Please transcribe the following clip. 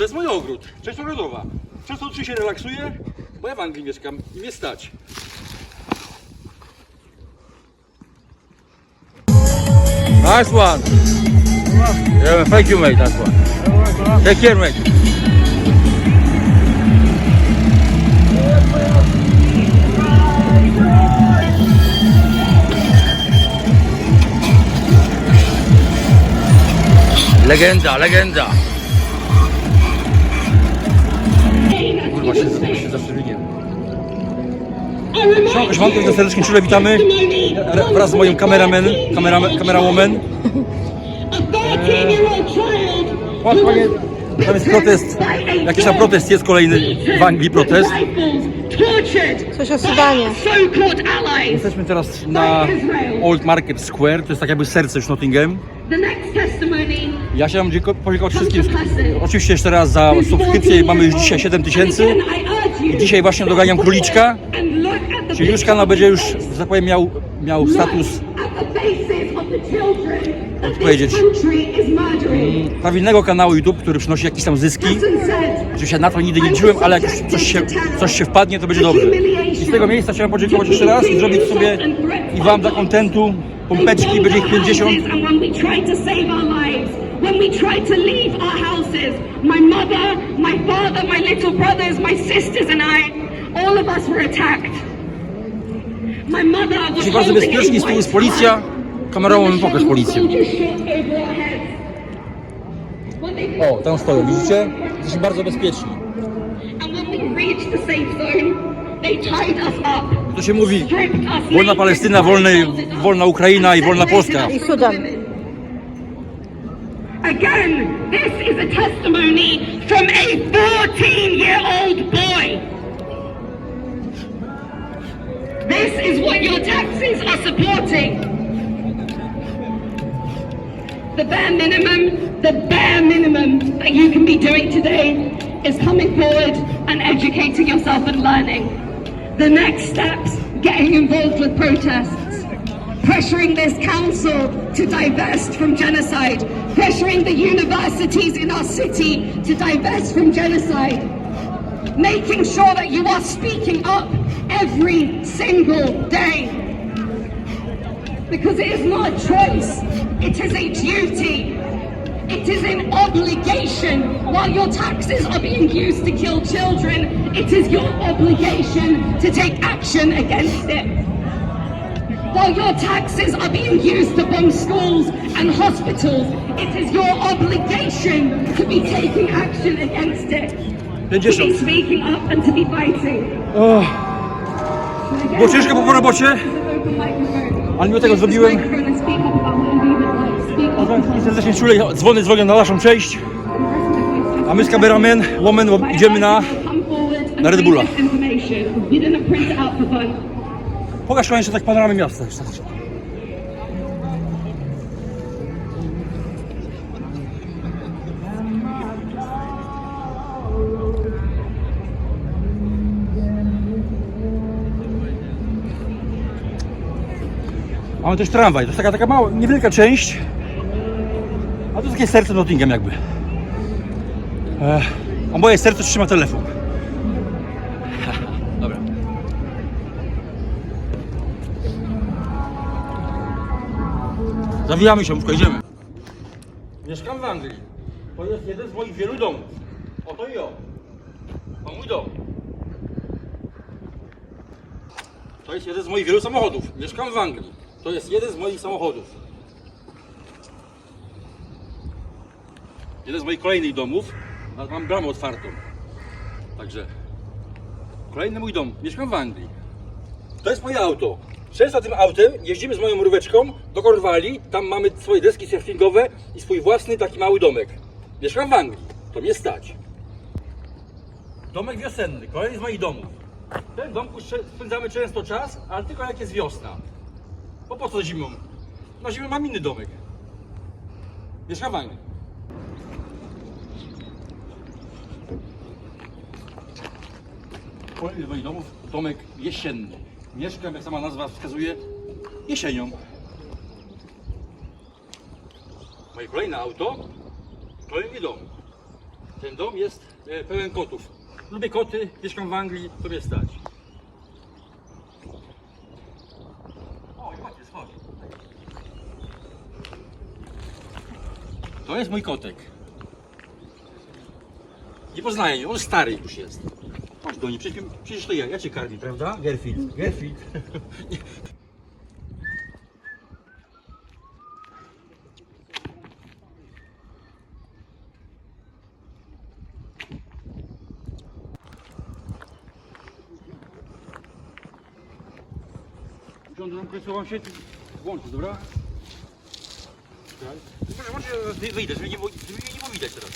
To jest mój ogród, część ogrodowa. Często tu się relaksuję, bo ja w Anglii mieszkam i mnie stać. Nice one. Yeah, thank you, mate. Nice one. Take care, mate. Legenda, legenda. Za. Siemka, siemanko, witam serdecznie, czule witamy Ra- wraz z moim kameramen, kamera, kamerawoman. Patrz, panie, tam jest protest, jakiś tam protest jest kolejny w Anglii protest. Coś o Sudanie. Jesteśmy teraz na Old Market Square, to jest tak jakby serce już Nottingham. Ja chciałem dzięko- podziękować wszystkim, oczywiście jeszcze raz za subskrypcję, mamy już dzisiaj 7 tysięcy. Dzisiaj właśnie doganiam króliczka, czyli już kanał będzie już, że tak powiem, miał, miał status that powiedzieć? prawilnego kanału YouTube, który przynosi jakieś tam zyski. Oczywiście na to nigdy nie liczyłem, ale jak już coś się, coś się wpadnie, to będzie dobrze. I z tego miejsca chciałem podziękować jeszcze raz i zrobić sobie i Wam dla kontentu pompeczki, będzie ich 50. When we tried to leave our houses, my mother, my father, my little brothers, my sisters and I, all of us were attacked. My mother was Jesteśmy bardzo bezpieczni, z tyłu jest policja. Kamerą pokaż policję. O, tam stoją, widzicie? Jesteśmy bardzo bezpieczni. And when we reached the safe zone, they tied us up. To się mówi, wolna Palestyna, wolny, wolna Ukraina i wolna Polska. I Sudan. Again, this is a testimony from a 14 year old boy. This is what your taxes are supporting. The bare minimum, the bare minimum that you can be doing today is coming forward and educating yourself and learning. The next steps, getting involved with protests pressuring this council to divest from genocide, pressuring the universities in our city to divest from genocide, making sure that you are speaking up every single day. Because it is not a choice, it is a duty. It is an obligation. While your taxes are being used to kill children, it is your obligation to take action against it while your taxes are being used to bomb schools and hospitals, it is your obligation to be taking action against it. To be 50. speaking up and to be fighting. O, Było ciężko po robocie, ale mimo tego zrobiłem. I serdecznie czule dzwony dzwonią na naszą część. A my z kameramen, woman, idziemy na... na Red Bulla. Pokaż Wam jeszcze tak panoramę miasta. Mamy też tramwaj, to jest taka, taka mała, niewielka część. A to takie serce Nottingham jakby. E, a moje serce trzyma telefon. Zawijamy się, już idziemy. Mieszkam w Anglii. To jest jeden z moich wielu domów. Oto i o. To mój dom. To jest jeden z moich wielu samochodów. Mieszkam w Anglii. To jest jeden z moich samochodów. Jeden z moich kolejnych domów. Mam bramę otwartą. Także kolejny mój dom. Mieszkam w Anglii. To jest moje auto. Często tym autem jeździmy z moją mróweczką do Korwali. Tam mamy swoje deski surfingowe i swój własny taki mały domek. Mieszkam w Anglii. To mnie stać. Domek wiosenny. Kolejny z moich domów. W tym domku spędzamy często czas, ale tylko jak jest wiosna. Bo po co zimą? Na zimę mam inny domek. Mieszkam w Anglii. Kolejny z moich domów, domek jesienny. Mieszkam, jak sama nazwa wskazuje, jesienią. Moje kolejne auto, kolejny dom. Ten dom jest e, pełen kotów. Lubię koty, mieszkam w Anglii, to mnie stać. To jest mój kotek. Nie poznaję on stary już jest. Chodź do niej, przecież, przecież to ja, ja cię karmię, prawda? Usiądę na końcu, wam się włączy, dobra? Wy- wyjdę, żeby nie, żeby nie było widać teraz.